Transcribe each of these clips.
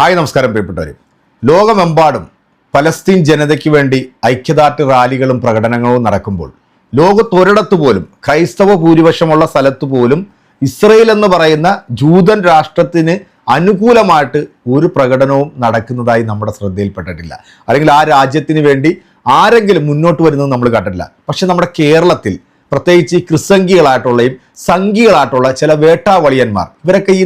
Hi നമസ്കാരം പ്രിയപ്പെട്ടവർ ലോകമെമ്പാടും പലസ്തീൻ ജനതയ്ക്ക് വേണ്ടി ഐക്യദാർഢ്യ റാലികളും പ്രകടനങ്ങളും നടക്കുമ്പോൾ ലോകത്തൊരിടത്ത് പോലും ക്രൈസ്തവ ഭൂരിപക്ഷമുള്ള സ്ഥലത്തു പോലും ഇസ്രയേൽ എന്ന് പറയുന്ന ജൂതൻ രാഷ്ട്രത്തിന് അനുകൂലമായിട്ട് ഒരു പ്രകടനവും നടക്കുന്നതായി നമ്മുടെ ശ്രദ്ധയിൽപ്പെട്ടിട്ടില്ല. അല്ലെങ്കിൽ ആ രാജ്യത്തിന് വേണ്ടി ആരെങ്കിലും മുന്നോട്ട് വരുന്നത് നമ്മൾ കണ്ടിട്ടില്ല. പക്ഷെ നമ്മുടെ കേരളത്തിൽ പ്രത്യേകിച്ച് ഈ ക്രിസംഗികളായിട്ടുള്ളയും സംഘികളായിട്ടുള്ള ചില വേട്ടാവളിയന്മാർ. ഇവരൊക്കെ ഈ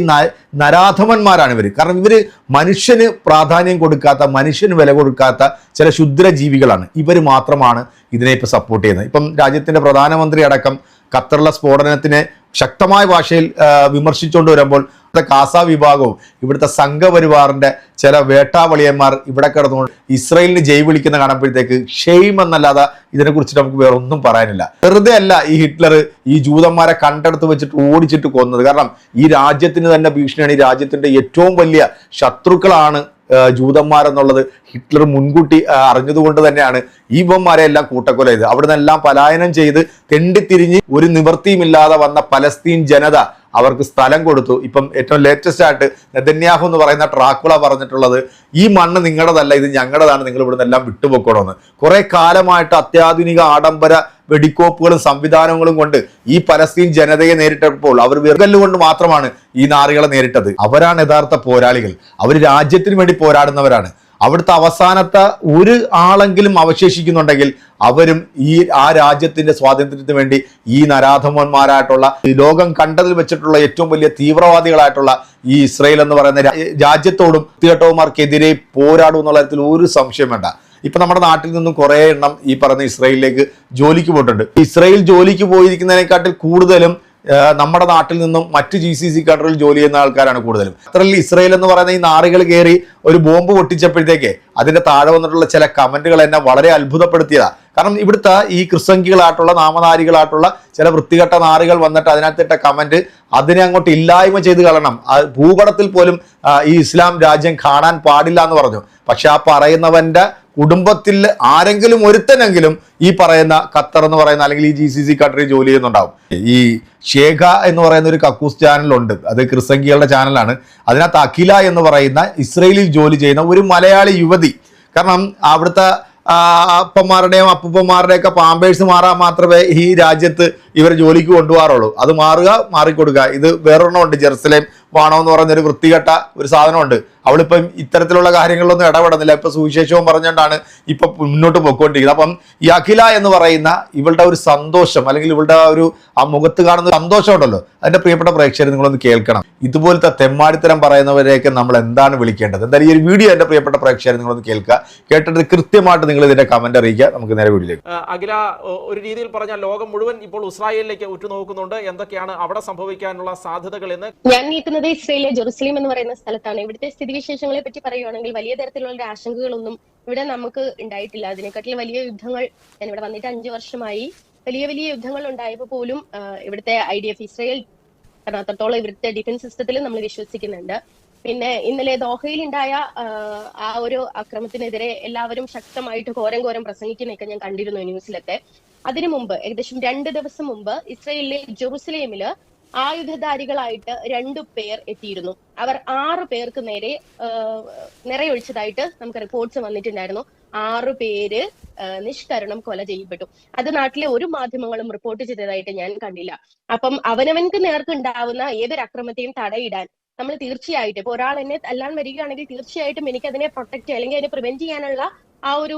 നരാധമന്മാരാണ് ഇവർ കാരണം ഇവർ മനുഷ്യന് പ്രാധാന്യം കൊടുക്കാത്ത മനുഷ്യന് വില കൊടുക്കാത്ത ചില ക്ഷുദ്രജീവികളാണ്. ഇവർ മാത്രമാണ് ഇതിനെ ഇപ്പം സപ്പോർട്ട് ചെയ്യുന്നത്. ഇപ്പം രാജ്യത്തിന്റെ പ്രധാനമന്ത്രി അടക്കം ഖത്തറിലെ സ്ഫോടനത്തിനെ ശക്തമായ ഭാഷയിൽ വിമർശിച്ചുകൊണ്ട് വരുമ്പോൾ ഇവിടുത്തെ കാസ വിഭാഗവും ഇവിടുത്തെ സംഘപരിവാറിന്റെ ചില വേട്ടാവളിയന്മാർ ഇവിടെ കിടന്നുകൊണ്ട് ഇസ്രയേലിന് ജയ് വിളിക്കുന്ന കാണുമ്പോഴത്തേക്ക് ഷെയിം എന്നല്ലാതെ ഇതിനെക്കുറിച്ച് നമുക്ക് വേറെ ഒന്നും പറയാനില്ല. വെറുതെ അല്ല ഈ ഹിറ്റ്ലർ ഈ ജൂതന്മാരെ കണ്ടെടുത്ത് വെച്ചിട്ട് ഓടിച്ചിട്ട് കൊന്നത്. കാരണം ഈ രാജ്യത്തിന് തന്നെ ഭീഷണിയാണ് ഈ രാജ്യത്തിന്റെ ഏറ്റവും വലിയ ശത്രുക്കളാണ് ജൂതന്മാരെന്നുള്ളത് ഹിറ്റ്ലർ മുൻകൂട്ടി അറിഞ്ഞതുകൊണ്ട് തന്നെയാണ് ഈ ഇവന്മാരെ എല്ലാം കൂട്ടക്കൊല ചെയ്ത് അവിടെ നിന്നെല്ലാം പലായനം ചെയ്ത് തെണ്ടിത്തിരിഞ്ഞ് ഒരു നിവൃത്തിയുമില്ലാതെ വന്ന പലസ്തീൻ ജനത അവർക്ക് സ്ഥലം കൊടുത്തു. ഇപ്പം ഏറ്റവും ലേറ്റസ്റ്റ് ആയിട്ട് നെതന്യാഹു എന്ന് പറയുന്ന ട്രാക്കുള പറഞ്ഞിട്ടുള്ളത് ഈ മണ്ണ് നിങ്ങളുടേതല്ല ഇത് ഞങ്ങളുടേതാണ് നിങ്ങൾ ഇവിടുന്ന് എല്ലാം വിട്ടുപോക്കണമെന്ന്. കുറെ കാലമായിട്ട് അത്യാധുനിക ആഡംബര വെടിക്കോപ്പുകളും സംവിധാനങ്ങളും കൊണ്ട് ഈ പലസ്തീൻ ജനതയെ നേരിട്ടപ്പോൾ അവർ വിറകല്ലുകൊണ്ട് മാത്രമാണ് ഈ നാറികളെ നേരിട്ടത്. അവരാണ് യഥാർത്ഥ പോരാളികൾ. അവർ രാജ്യത്തിന് വേണ്ടി പോരാടുന്നവരാണ്. അവിടുത്തെ അവസാനത്തെ ഒരു ആളെങ്കിലും അവശേഷിക്കുന്നുണ്ടെങ്കിൽ അവരും ഈ ആ രാജ്യത്തിന്റെ സ്വാതന്ത്ര്യത്തിന് വേണ്ടി ഈ നരാധമന്മാരായിട്ടുള്ള ലോകം കണ്ടതിൽ വെച്ചിട്ടുള്ള ഏറ്റവും വലിയ തീവ്രവാദികളായിട്ടുള്ള ഈ ഇസ്രയേൽ എന്ന് പറയുന്ന രാജ്യത്തോടും തീട്ടവന്മാർക്കെതിരെ പോരാടും എന്നുള്ള ഒരു സംശയം വേണ്ട. ഇപ്പൊ നമ്മുടെ നാട്ടിൽ നിന്നും കുറേ എണ്ണം ഈ പറയുന്ന ഇസ്രയേലിലേക്ക് ജോലിക്ക് പോയിട്ടുണ്ട്. ഇസ്രയേൽ ജോലിക്ക് പോയിരിക്കുന്നതിനെക്കാട്ടിൽ കൂടുതലും നമ്മുടെ നാട്ടിൽ നിന്നും മറ്റ് ജി സി സി കൺട്രിയിൽ ജോലി ചെയ്യുന്ന ആൾക്കാരാണ് കൂടുതലും. അത്രയിൽ ഇസ്രയേൽ എന്ന് പറയുന്ന ഈ നാറികൾ കയറി ഒരു ബോംബ് പൊട്ടിച്ചപ്പോഴത്തേക്ക് അതിന്റെ താഴെ വന്നിട്ടുള്ള ചില കമന്റുകൾ എന്നെ വളരെ അത്ഭുതപ്പെടുത്തിയതാ. കാരണം ഇവിടുത്തെ ഈ ക്രിസംഖികളായിട്ടുള്ള നാമനാരികളായിട്ടുള്ള ചില വൃത്തികെട്ട നാറികൾ വന്നിട്ട് അതിനകത്തിട്ട കമന്റ് അതിനെ അങ്ങോട്ട് ഇല്ലായ്മ ചെയ്ത് കളണം ഭൂപടത്തിൽ പോലും ഈ ഇസ്ലാം രാജ്യം കാണാൻ പാടില്ല എന്ന് പറഞ്ഞു. പക്ഷെ ആ പറയുന്നവന്റെ കുടുംബത്തിൽ ആരെങ്കിലും ഒരുത്തനെങ്കിലും ഈ പറയുന്ന ഖത്തർ എന്ന് പറയുന്ന അല്ലെങ്കിൽ ഈ ജി സി സി കൺട്രി ജോലി ചെയ്യുന്നുണ്ടാവും. ഈ ഷേഖ എന്ന് പറയുന്ന ഒരു കക്കൂസ് ചാനലുണ്ട്. അത് ക്രിസംഗികളുടെ ചാനലാണ്. അതിനകത്ത് അഖില എന്ന് പറയുന്ന ഇസ്രയേലിൽ ജോലി ചെയ്യുന്ന ഒരു മലയാളി യുവതി. കാരണം അവിടുത്തെ അപ്പന്മാരുടെയും അപ്പൂപ്പന്മാരുടെയും ഒക്കെ പാമ്പേഴ്സ് മാറാൻ മാത്രമേ ഈ രാജ്യത്ത് ഇവർ ജോലിക്ക് കൊണ്ടുപോകാറുള്ളൂ. അത് മാറുക മാറിക്കൊടുക്കുക. ഇത് വേറൊരെണ്ണം ഉണ്ട് ജെറുസലേം വാണോ എന്ന് പറയുന്ന ഒരു വൃത്തികെട്ട ഒരു സാധനമുണ്ട്. അവളിപ്പം ഇത്തരത്തിലുള്ള കാര്യങ്ങളിലൊന്നും ഇടപെടുന്നില്ല. ഇപ്പൊ സുവിശേഷവും പറഞ്ഞുകൊണ്ടാണ് ഇപ്പൊ മുന്നോട്ട് പോയിക്കൊണ്ടിരിക്കുന്നത്. അപ്പം ഈ അഖില എന്ന് പറയുന്ന ഇവളുടെ ഒരു സന്തോഷം അല്ലെങ്കിൽ ഇവളുടെ ആ ഒരു ആ മുഖത്ത് കാണുന്ന സന്തോഷം ഉണ്ടല്ലോ. അതിന്റെ പ്രിയപ്പെട്ട പ്രേക്ഷകർ നിങ്ങളൊന്ന് കേൾക്കണം. ഇതുപോലത്തെ തെമ്മാടിത്തരം പറയുന്നവരെയൊക്കെ നമ്മൾ എന്താണ് വിളിക്കേണ്ടത്? എന്തായാലും ഈ ഒരു വീഡിയോ എന്റെ പ്രിയപ്പെട്ട പ്രേക്ഷകർ നിങ്ങളൊന്ന് കേൾക്കുക. കേട്ടിട്ട് കൃത്യമായിട്ട് നിങ്ങൾ ഇതിന്റെ കമന്റ് അറിയിക്കുക. നമുക്ക് നേരെ വീട്ടിലേക്ക് അഖില ഒരു രീതിയിൽ പറഞ്ഞാൽ ലോകം മുഴുവൻ ഇപ്പോൾ ഇസ്രായേലിലേക്ക് ഉറ്റുനോക്കുന്നുണ്ട്. എന്തൊക്കെയാണ് അവിടെ സംഭവിക്കാനുള്ള സാധ്യതകൾ എന്ന് ഞാൻ നിൽക്കുന്നത് ഇസ്രയേലിലെ ജെറുസലേം എന്ന് പറയുന്ന സ്ഥലത്താണ്. ഇവിടുത്തെ സ്ഥിതിവിശേഷങ്ങളെ പറ്റി പറയുകയാണെങ്കിൽ വലിയ തരത്തിലുള്ള ആശങ്കകളൊന്നും ഇവിടെ നമുക്ക് ഉണ്ടായിട്ടില്ല. അതിനെക്കാട്ടിലും വലിയ യുദ്ധങ്ങൾ ഞാൻ ഇവിടെ വന്നിട്ട് അഞ്ചു വർഷമായി. വലിയ വലിയ യുദ്ധങ്ങൾ ഉണ്ടായപ്പോൾ പോലും ഇവിടുത്തെ ഐ ഡി എഫ് ഇസ്രയേൽ കാരണം അത്രത്തോളം ഇവിടുത്തെ ഡിഫൻസ് സിസ്റ്റത്തിൽ നമ്മൾ വിശ്വസിക്കുന്നുണ്ട്. പിന്നെ ഇന്നലെ ദോഹയിൽ ഉണ്ടായ ആ ഒരു അക്രമത്തിനെതിരെ എല്ലാവരും ശക്തമായിട്ട് ഘോരം ഘോരം പ്രസംഗിക്കുന്നതൊക്കെ ഞാൻ കണ്ടിരുന്നു ന്യൂസിലൊക്കെ. അതിനു മുമ്പ് ഏകദേശം രണ്ട് ദിവസം മുമ്പ് ഇസ്രയേലിലെ ജെറുസലേമിൽ ആയുധധാരികളായിട്ട് രണ്ടു പേർ എത്തിയിരുന്നു. അവർ ആറ് പേർക്ക് നേരെ നിറയൊഴിച്ചതായിട്ട് നമുക്ക് റിപ്പോർട്ട്സ് വന്നിട്ടുണ്ടായിരുന്നു. ആറു പേര് നിഷ്കരണം കൊല ചെയ്യപ്പെട്ടു. അത് നാട്ടിലെ ഒരു മാധ്യമങ്ങളും റിപ്പോർട്ട് ചെയ്തതായിട്ട് ഞാൻ കണ്ടില്ല. അപ്പം അവനവൻക്ക് നേർക്ക് ഉണ്ടാവുന്ന ഏതൊരു അക്രമത്തെയും തടയിടാൻ നമ്മൾ തീർച്ചയായിട്ടും ഇപ്പൊ ഒരാൾ എന്നെ തല്ലാൻ വരികയാണെങ്കിൽ തീർച്ചയായിട്ടും എനിക്ക് അതിനെ പ്രൊട്ടക്ട് അല്ലെങ്കിൽ അതിനെ പ്രിവെന്റ് ചെയ്യാനുള്ള ആ ഒരു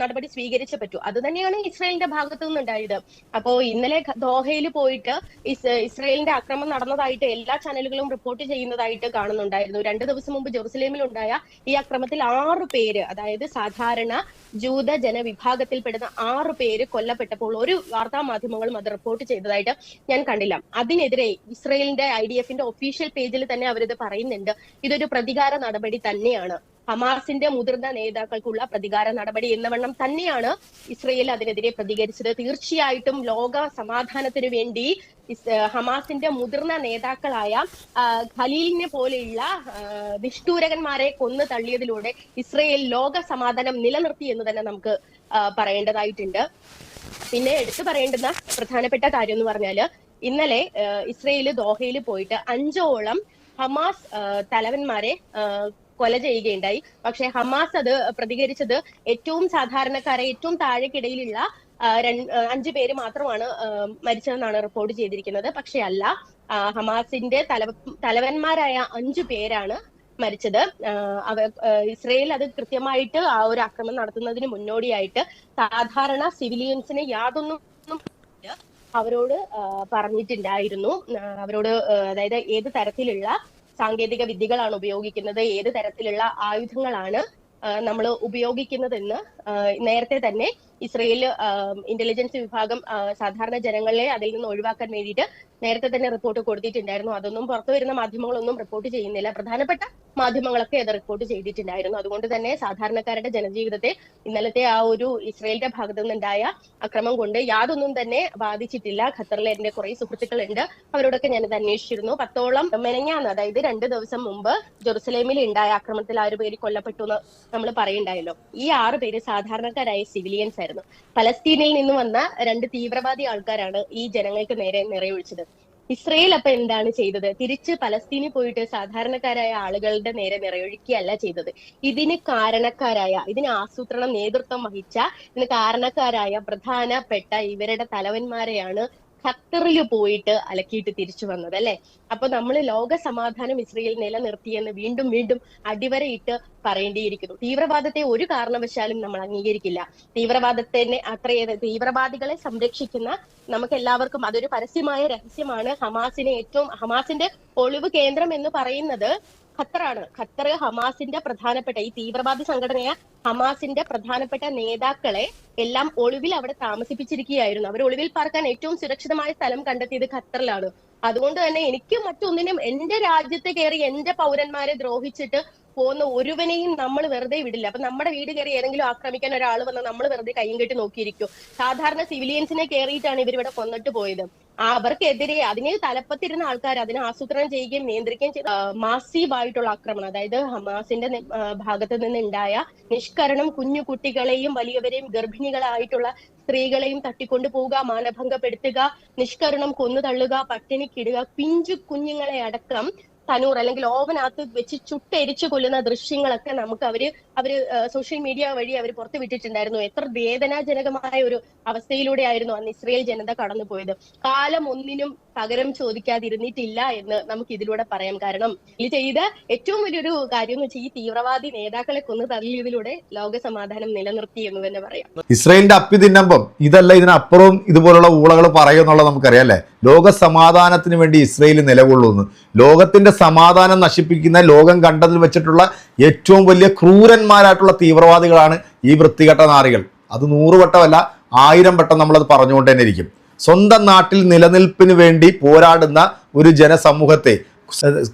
നടപടി സ്വീകരിച്ചേ പറ്റൂ. അത് തന്നെയാണ് ഇസ്രായേലിന്റെ ഭാഗത്തു നിന്നുണ്ടായത്. അപ്പോ ഇന്നലെ ദോഹയിൽ പോയിട്ട് ഇസ് ഇസ്രായേലിന്റെ ആക്രമണം നടന്നതായിട്ട് എല്ലാ ചാനലുകളും റിപ്പോർട്ട് ചെയ്യുന്നതായിട്ട് കാണുന്നുണ്ടായിരുന്നു. രണ്ടു ദിവസം മുമ്പ് ജെറുസലേമിൽ ഉണ്ടായ ഈ അക്രമത്തിൽ ആറു പേര് അതായത് സാധാരണ ജൂത ജനവിഭാഗത്തിൽപ്പെടുന്ന ആറു പേര് കൊല്ലപ്പെട്ടപ്പോൾ ഒരു വാർത്താ മാധ്യമങ്ങളും അത് റിപ്പോർട്ട് ചെയ്തതായിട്ട് ഞാൻ കണ്ടില്ല. അതിനെതിരെ ഇസ്രായേലിന്റെ ഐ ഡി എഫിന്റെ ഒഫീഷ്യൽ പേജിൽ തന്നെ അവരിത് പറയുന്നുണ്ട്. ഇതൊരു പ്രതികാര നടപടി തന്നെയാണ്. ഹമാസിന്റെ മുതിർന്ന നേതാക്കൾക്കുള്ള പ്രതികാര നടപടി എന്നവണ്ണം തന്നെയാണ് ഇസ്രയേൽ അതിനെതിരെ പ്രതികരിച്ചത്. തീർച്ചയായിട്ടും ലോക സമാധാനത്തിനു വേണ്ടി ഹമാസിന്റെ മുതിർന്ന നേതാക്കളായ ഖലീലിനെ പോലെയുള്ള നിഷ്ഠൂരകന്മാരെ കൊന്നു തള്ളിയതിലൂടെ ഇസ്രയേൽ ലോക സമാധാനം നിലനിർത്തി എന്ന് തന്നെ നമുക്ക് പറയേണ്ടതായിട്ടുണ്ട്. പിന്നെ എടുത്തു പറയേണ്ടുന്ന പ്രധാനപ്പെട്ട കാര്യം എന്ന് പറഞ്ഞാൽ ഇന്നലെ ഇസ്രയേൽ ദോഹയിൽ പോയിട്ട് അഞ്ചോളം ഹമാസ് തലവന്മാരെ കൊല ചെയ്യുകയുണ്ടായി. പക്ഷെ ഹമാസ് അത് പ്രതികരിച്ചത് ഏറ്റവും സാധാരണക്കാരെ ഏറ്റവും താഴെക്കിടയിലുള്ള അഞ്ചു പേര് മാത്രമാണ് മരിച്ചതെന്നാണ് റിപ്പോർട്ട് ചെയ്തിരിക്കുന്നത്. പക്ഷെ അല്ല ഹമാസിന്റെ തല തലവന്മാരായ അഞ്ചു പേരാണ് മരിച്ചത്. അവർ ഇസ്രയേൽ അത് കൃത്യമായിട്ട് ആ ഒരു ആക്രമണം നടത്തുന്നതിന് മുന്നോടിയായിട്ട് സാധാരണ സിവിലിയൻസിന് യാതൊന്നും അവരോട് പറഞ്ഞിട്ടുണ്ടായിരുന്നു. അവരോട് അതായത് ഏത് തരത്തിലുള്ള സാങ്കേതിക വിദ്യകളാണ് ഉപയോഗിക്കുന്നത്. ഏത് തരത്തിലുള്ള ആയുധങ്ങളാണ് നമ്മൾ ഉപയോഗിക്കുന്നതെന്ന് നേരത്തെ തന്നെ ഇസ്രയേൽ ഇന്റലിജൻസ് വിഭാഗം സാധാരണ ജനങ്ങളെ അതിൽ നിന്ന് ഒഴിവാക്കാൻ വേണ്ടിയിട്ട് നേരത്തെ തന്നെ റിപ്പോർട്ട് കൊടുത്തിട്ടുണ്ടായിരുന്നു. അതൊന്നും പുറത്തു വരുന്ന മാധ്യമങ്ങളൊന്നും റിപ്പോർട്ട് ചെയ്യുന്നില്ല. പ്രധാനപ്പെട്ട മാധ്യമങ്ങളൊക്കെ അത് റിപ്പോർട്ട് ചെയ്തിട്ടുണ്ടായിരുന്നു. അതുകൊണ്ട് തന്നെ സാധാരണക്കാരുടെ ജനജീവിതത്തെ ഇന്നലത്തെ ആ ഒരു ഇസ്രയേലിന്റെ ഭാഗത്തു നിന്നുണ്ടായ അക്രമം കൊണ്ട് യാതൊന്നും തന്നെ ബാധിച്ചിട്ടില്ല. ഖത്തറിലെ എന്റെ കുറെ സുഹൃത്തുക്കളുണ്ട്. അവരോടൊക്കെ ഞാനത് അന്വേഷിച്ചിരുന്നു. പത്തോളം മെനങ്ങാന്ന് അതായത് രണ്ട് ദിവസം മുമ്പ് ജെറുസലേമിൽ ഉണ്ടായ ആക്രമണത്തിൽ ആറ് പേര് കൊല്ലപ്പെട്ടു എന്ന് നമ്മൾ പറയുണ്ടായല്ലോ. ഈ ആറ് പേര് സാധാരണക്കാരായ സിവിലിയൻസ് ആയിരുന്നു. പലസ്തീനിൽ നിന്ന് വന്ന രണ്ട് തീവ്രവാദി ആൾക്കാരാണ് ഈ ജനങ്ങൾക്ക് നേരെ നിറയൊഴിച്ചത്. ഇസ്രയേൽ അപ്പൊ എന്താണ് ചെയ്തത്? തിരിച്ച് പലസ്തീനിൽ പോയിട്ട് സാധാരണക്കാരായ ആളുകളുടെ നേരെ നിറയൊഴിക്കുകയല്ല ചെയ്തത്. ഇതിന് കാരണക്കാരായ ഇതിന് ആസൂത്രണം നേതൃത്വം വഹിച്ച ഇതിന് കാരണക്കാരായ പ്രധാനപ്പെട്ട ഇവരുടെ തലവന്മാരെയാണ് ഖത്തറിൽ പോയിട്ട് അലക്കിയിട്ട് തിരിച്ചു വന്നത് അല്ലെ? അപ്പൊ നമ്മൾ ലോക സമാധാനം ഇസ്രയേൽ നിലനിർത്തിയെന്ന് വീണ്ടും വീണ്ടും അടിവരയിട്ട് പറയേണ്ടിയിരിക്കുന്നു. തീവ്രവാദത്തെ ഒരു കാരണവശാലും നമ്മൾ അംഗീകരിക്കില്ല. തീവ്രവാദത്തിനെ അത്രയേറെ തീവ്രവാദികളെ സംരക്ഷിക്കുന്ന നമുക്ക് എല്ലാവർക്കും അതൊരു പരസ്യമായ രഹസ്യമാണ്. ഹമാസിനെ ഏറ്റവും ഹമാസിന്റെ ഒളിവ് കേന്ദ്രം എന്ന് പറയുന്നത് ഖത്തറാണ്. ഖത്തർ ഹമാസിന്റെ പ്രധാനപ്പെട്ട ഈ തീവ്രവാദി സംഘടനയായ ഹമാസിന്റെ പ്രധാനപ്പെട്ട നേതാക്കളെ എല്ലാം ഒളിവിൽ അവിടെ താമസിപ്പിച്ചിരിക്കുകയായിരുന്നു. അവർ ഒളിവിൽ പാർക്കാൻ ഏറ്റവും സുരക്ഷിതമായ സ്ഥലം കണ്ടെത്തിയത് ഖത്തറിലാണ്. അതുകൊണ്ട് തന്നെ എനിക്ക് മറ്റൊന്നിനും എന്റെ രാജ്യത്ത് കയറി എന്റെ പൗരന്മാരെ ദ്രോഹിച്ചിട്ട് പോകുന്ന ഒരുവനെയും നമ്മൾ വെറുതെ വിടില്ല. അപ്പൊ നമ്മുടെ വീട് കയറി ഏതെങ്കിലും ആക്രമിക്കാൻ ഒരാൾ വന്നാൽ നമ്മൾ വെറുതെ കയ്യും കെട്ടി നോക്കിയിരിക്കും. സാധാരണ സിവിലിയൻസിനെ കയറിയിട്ടാണ് ഇവരിവിടെ കൊന്നിട്ട് പോയത്. അവർക്കെതിരെ അതിനെ തലപ്പത്തിരുന്ന ആൾക്കാർ അതിനെ ആസൂത്രണം ചെയ്യുകയും നിയന്ത്രിക്കുകയും ചെയ്ത മാസീവ് ആയിട്ടുള്ള ആക്രമണം അതായത് ഹമാസിന്റെ ഭാഗത്ത് നിന്നുണ്ടായ നിഷ്കരണം കുഞ്ഞു കുട്ടികളെയും വലിയവരെയും ഗർഭിണികളായിട്ടുള്ള സ്ത്രീകളെയും തട്ടിക്കൊണ്ടു പോവുക മാനഭംഗപ്പെടുത്തുക നിഷ്കരണം കൊന്നു തള്ളുക പട്ടിണിക്കിടുക പിഞ്ചു കുഞ്ഞുങ്ങളെ അടക്കം തനൂർ അല്ലെങ്കിൽ ഓവനകത്ത് വെച്ച് ചുട്ടെരിച്ചു കൊല്ലുന്ന ദൃശ്യങ്ങളൊക്കെ നമുക്ക് അവർ അവർ സോഷ്യൽ മീഡിയ വഴി അവർ പുറത്തു വിട്ടിട്ടുണ്ടായിരുന്നു. എത്ര വേദനാജനകമായ ഒരു അവസ്ഥയിലൂടെ ആയിരുന്നു അന്ന് ഇസ്രയേൽ ജനത കടന്നുപോയത്. കാലം ഒന്നിനും പകരം ചോദിക്കാതിരുന്നിട്ടില്ല എന്ന് നമുക്ക് ഇതിലൂടെ പറയാം. കാരണം ഇത് ചെയ്ത ഏറ്റവും വലിയൊരു കാര്യം എന്ന് വെച്ചാൽ ഈ തീവ്രവാദി നേതാക്കളെ കൊന്നു തള്ളിയതിലൂടെ ലോക സമാധാനം നിലനിർത്തി എന്ന് തന്നെ പറയാം. ഇസ്രയേലിന്റെ അപ്പി തിന്നമ്പം ഇതല്ല ഇതിനപ്പുറവും ഇതുപോലുള്ള ഊളകൾ പറയുമെന്നുള്ളത് നമുക്കറിയാം അല്ലേ? ലോക സമാധാനത്തിന് വേണ്ടി ഇസ്രയേൽ നിലകൊള്ളുന്നു. ലോകത്തിന്റെ സമാധാനം നശിപ്പിക്കുന്ന ലോകം കണ്ടതിൽ വെച്ചിട്ടുള്ള ഏറ്റവും വലിയ ക്രൂരന്മാരായിട്ടുള്ള തീവ്രവാദികളാണ് ഈ വൃത്തികെട്ട നാറികൾ. അത് നൂറ് വട്ടമല്ല ആയിരം വട്ടം നമ്മളത് പറഞ്ഞുകൊണ്ട് സ്വന്തം നാട്ടിൽ നിലനിൽപ്പിന് വേണ്ടി പോരാടുന്ന ഒരു ജനസമൂഹത്തെ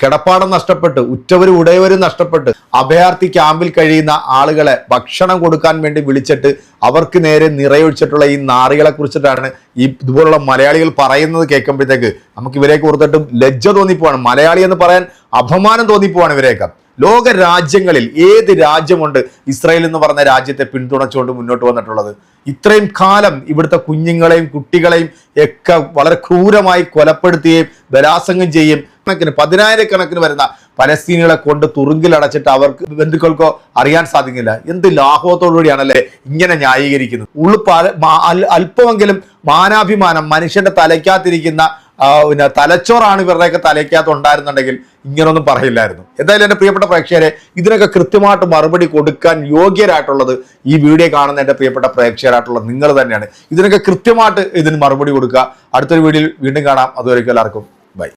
കിടപ്പാടം നഷ്ടപ്പെട്ട് ഉറ്റവരും ഉടയവരും നഷ്ടപ്പെട്ട് അഭയാർത്ഥി ക്യാമ്പിൽ കഴിയുന്ന ആളുകളെ ഭക്ഷണം കൊടുക്കാൻ വേണ്ടി വിളിച്ചിട്ട് അവർക്ക് നേരെ നിറയൊഴിച്ചിട്ടുള്ള ഈ നാറികളെ കുറിച്ചിട്ടാണ് ഈ ഇതുപോലുള്ള മലയാളികൾ പറയുന്നത് കേൾക്കുമ്പോഴത്തേക്ക് നമുക്ക് ഇവരെ ഓർത്തിട്ട് ലജ്ജ തോന്നിപ്പോവാണ്. മലയാളി എന്ന് പറയാൻ അപമാനം തോന്നിപ്പോവാണ് ഇവരെയൊക്കെ. ലോക രാജ്യങ്ങളിൽ ഏത് രാജ്യമുണ്ട് ഇസ്രായേൽ എന്ന് പറഞ്ഞ രാജ്യത്തെ പിന്തുണച്ചുകൊണ്ട് മുന്നോട്ട് വന്നിട്ടുള്ളത്? ഇത്രയും കാലം ഇവിടുത്തെ കുഞ്ഞുങ്ങളെയും കുട്ടികളെയും ഒക്കെ വളരെ ക്രൂരമായി കൊലപ്പെടുത്തുകയും ബലാസംഗം ചെയ്യും കണക്കിന് പതിനായിരക്കണക്കിന് വരുന്ന പലസ്തീനികളെ കൊണ്ട് തുറുങ്കിലടച്ചിട്ട് അവർക്ക് ബന്ധുക്കൾക്കോ അറിയാൻ സാധിക്കില്ല. എന്ത് ലാഘവത്തോടുകൂടിയാണല്ലേ ഇങ്ങനെ ന്യായീകരിക്കുന്നത്? ഉള്ളു പല അല്പമെങ്കിലും മാനാഭിമാനം മനുഷ്യന്റെ തലയ്ക്കകത്തിരിക്കുന്ന ആ, പിന്നെ തലച്ചോറാണ് ഇവരുടെയൊക്കെ തലയ്ക്കകത്ത് ഉണ്ടായിരുന്നുണ്ടെങ്കിൽ ഇങ്ങനൊന്നും പറയില്ലായിരുന്നു. എന്തായാലും എന്റെ പ്രിയപ്പെട്ട പ്രേക്ഷകരെ ഇതിനൊക്കെ കൃത്യമായിട്ട് മറുപടി കൊടുക്കാൻ യോഗ്യരായിട്ടുള്ളത് ഈ വീഡിയോ കാണുന്ന എന്റെ പ്രിയപ്പെട്ട പ്രേക്ഷകരായിട്ടുള്ള നിങ്ങൾ തന്നെയാണ്. ഇതിനൊക്കെ കൃത്യമായിട്ട് ഇതിന് മറുപടി കൊടുക്കുക. അടുത്തൊരു വീഡിയോയിൽ വീണ്ടും കാണാം. അതുവരെയ്ക്കും എല്ലാവർക്കും.